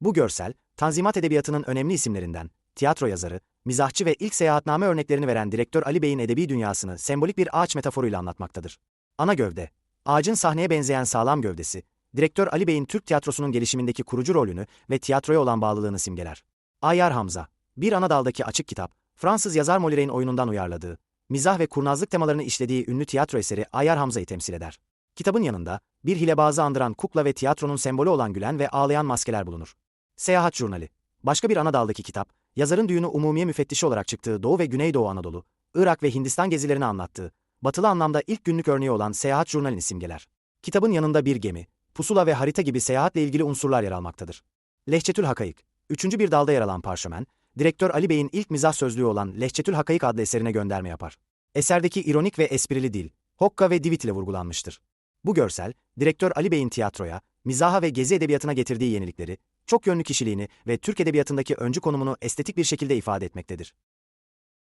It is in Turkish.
Bu görsel, Tanzimat Edebiyatı'nın önemli isimlerinden, tiyatro yazarı, mizahçı ve ilk seyahatname örneklerini veren direktör Ali Bey'in edebi dünyasını sembolik bir ağaç metaforuyla anlatmaktadır. Ana gövde, ağacın sahneye benzeyen sağlam gövdesi, direktör Ali Bey'in Türk tiyatrosunun gelişimindeki kurucu rolünü ve tiyatroya olan bağlılığını simgeler. Ayyar Hamza, bir ana daldaki açık kitap, Fransız yazar Molière'in oyunundan uyarladığı, mizah ve kurnazlık temalarını işlediği ünlü tiyatro eseri Ayyar Hamza'yı temsil eder. Kitabın yanında, bir hilebazı andıran kukla ve tiyatronun sembolü olan gülen ve ağlayan maskeler bulunur. Seyahat Jurnali Başka bir ana daldaki kitap, yazarın düğünü umumiye müfettişi olarak çıktığı Doğu ve Güneydoğu Anadolu, Irak ve Hindistan gezilerini anlattığı, batılı anlamda ilk günlük örneği olan Seyahat Jurnali'ni simgeler. Kitabın yanında bir gemi, pusula ve harita gibi seyahatle ilgili unsurlar yer almaktadır. Lehçetül Hakayık, üçüncü bir dalda yer alan parşömen, direktör Ali Bey'in ilk mizah sözlüğü olan Lehçetül Hakayık adlı eserine gönderme yapar. Eserdeki ironik ve esprili dil, hokka ve divit ile vurgulanmıştır. Bu görsel, direktör Ali Bey'in tiyatroya, mizaha ve gezi edebiyatına getirdiği yenilikleri, çok yönlü kişiliğini ve Türk edebiyatındaki öncü konumunu estetik bir şekilde ifade etmektedir.